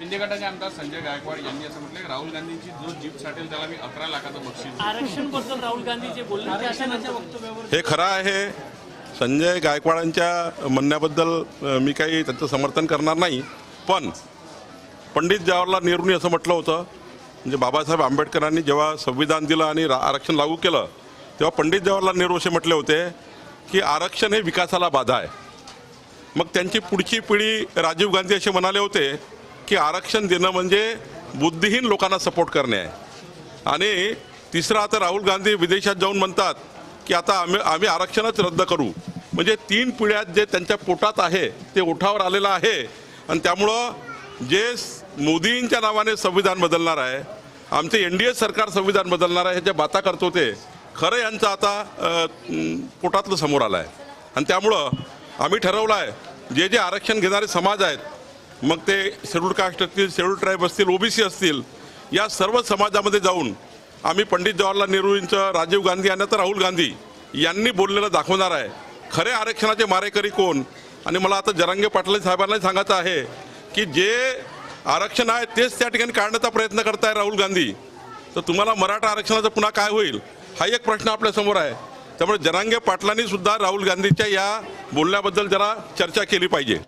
शिंदे गटाचे आमदार संजय गायकवाड यांनी असं म्हटलं की राहुल गांधींची जो जीप साठेल त्याला मी अकरा लाखाचं बक्षीस. आरक्षणबद्दल राहुल गांधी जे बोलले ते अशांच्या वक्तव्यावर हे खरं आहे. संजय गायकवाडांच्या म्हणण्याबद्दल अ, मी काही त्यांचं समर्थन करणार नाही. पण पंडित जवाहरलाल नेहरूंनी असं म्हटलं होतं म्हणजे बाबासाहेब आंबेडकरांनी जेव्हा संविधान दिलं आणि रा- आरक्षण लागू केलं तेव्हा पंडित जवाहरलाल नेहरू असे म्हटले होते की आरक्षण हे विकासाला बाधा आहे. मग त्यांची पुढची पिढी राजीव गांधी असे म्हणाले होते की आरक्षण देणं म्हणजे बुद्धिहीन लोकांना सपोर्ट करणे आहे. आणि तिसरं आता राहुल गांधी विदेशात जाऊन म्हणतात की आता आम्ही आम्ही आरक्षणच रद्द करू. म्हणजे तीन पिढ्यात जे त्यांच्या पोटात आहे ते ओठावर आलेलं आहे. आणि त्यामुळं जे मोदींच्या नावाने संविधान बदलणार आहे आमचे एन डी ए सरकार संविधान बदलणार आहे ह्याच्या बाता करतो ते खरं यांचं आता पोटातलं समोर आलं आहे आणि त्यामुळं आम्ही ठरवलं आहे जे जे आरक्षण घेणारे समाज आहेत मग ते शेड्यूल कास्ट असतील शेड्यूल ट्राईब असतील ओबीसी असतील या सर्व समाजामध्ये जाऊन आम्ही पंडित जवाहरलाल नेहरूंचं राजीव गांधी आणि आता राहुल गांधी यांनी बोललेलं दाखवणार आहे. खरे आरक्षणाचे मारेकरी कोण? आणि मला आता जरांगे पाटील साहेबांना सांगायचं आहे की जे आरक्षण आहे तेच त्या ठिकाणी काढण्याचा प्रयत्न करताय राहुल गांधी. तर तुम्हाला मराठा आरक्षणाचं पुन्हा काय होईल? हा एक प्रश्न आपल्यासमोर आहे. त्यामुळे जरांगे पाटलांनी सुद्धा राहुल गांधीच्या या बोलण्याबद्दल जरा चर्चा केली पाहिजे.